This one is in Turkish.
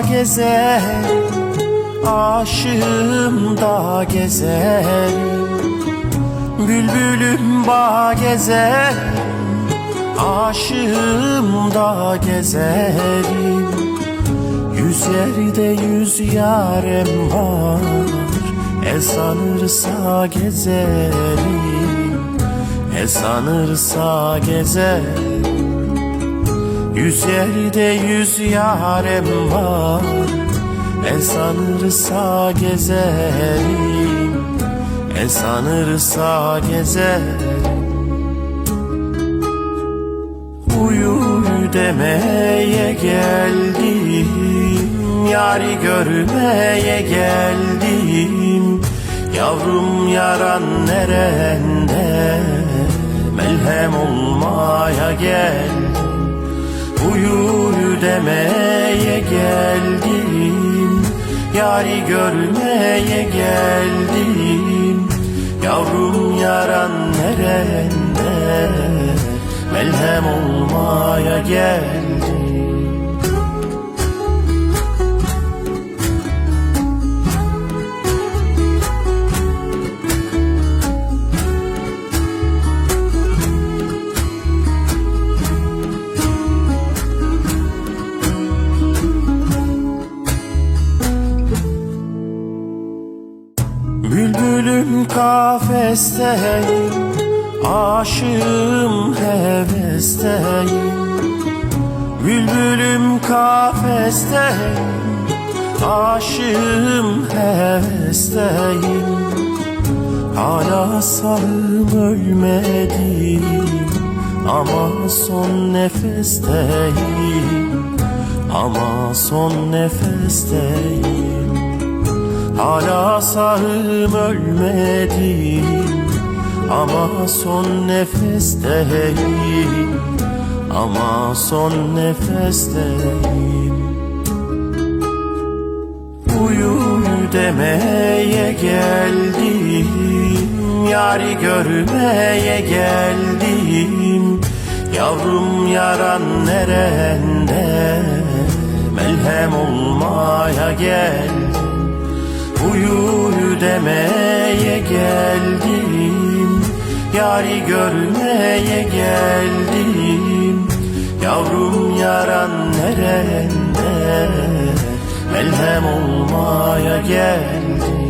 gezer Aşığım da gezer. Bülbülüm bağ gezer Aşığım da gezerim Yüz yerde yüz yarem var El sanırsa gezerim. El sanırsa gezer Yüz yerde yüz yarem var. El sanırsa gezerim. El sanırsa gezerim. Uyu demeye geldim. Yari görmeye geldim. Yavrum yaran nerende Melhem olmaya geldim Uyu demeye geldim. Yari görmeye geldim. Yavrum yaran nerende Melhem olmaya geldim kafesteyim Aşığım hevesteyim. Bülbülüm kafesteyim Aşığım hevesteyim. Hala sağım ölmedim Ama son nefesteyim. Ama son nefesteyim Hala sağım ölmedim Ama son nefesteyim Ama son nefesteyim Uyu demeye geldim Yari görmeye geldim. Yavrum yaran nerende Melhem olmaya geldim Uyu demeye geldim Yari görmeye geldim. Yavrum yaran nerende Melhem olmaya geldim